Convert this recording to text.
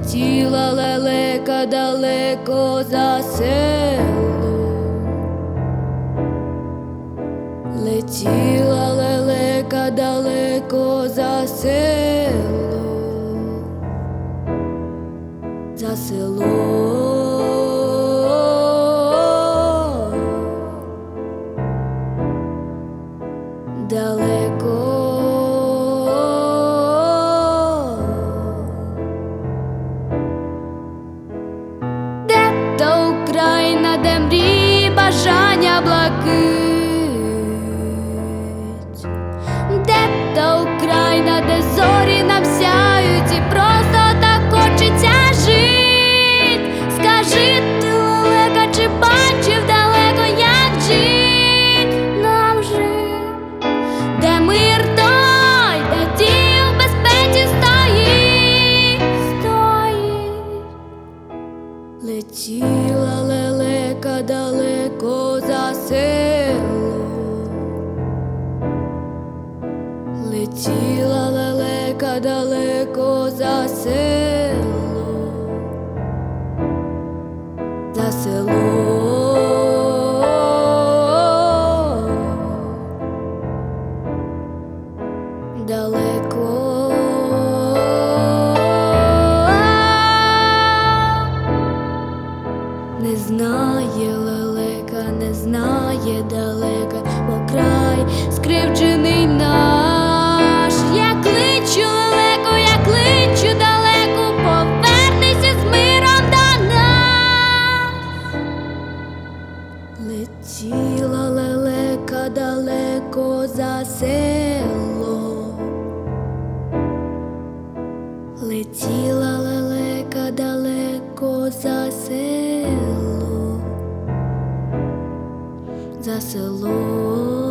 летіла лелека далеко за село, летіла лелека далеко за село, за село. Де мрії, бажання блакить, де та Україна, де зорі нам сяють, і просто так хочеться жить. Скажи ти, лелека, чи бачив далеко, як жить нам жить, де мир той, де ті в безпеці стоїть, стоїть. Летіла далеко за село, летіла лелека далеко за село, за село. Далеко знає лелека, не знає далека, бо край скривджений наш. Я кличу лелеко, я кличу далеко, повернися з миром до нас. Летіла лелека далеко за село. Летіла лелека далеко за село, Jesus alone.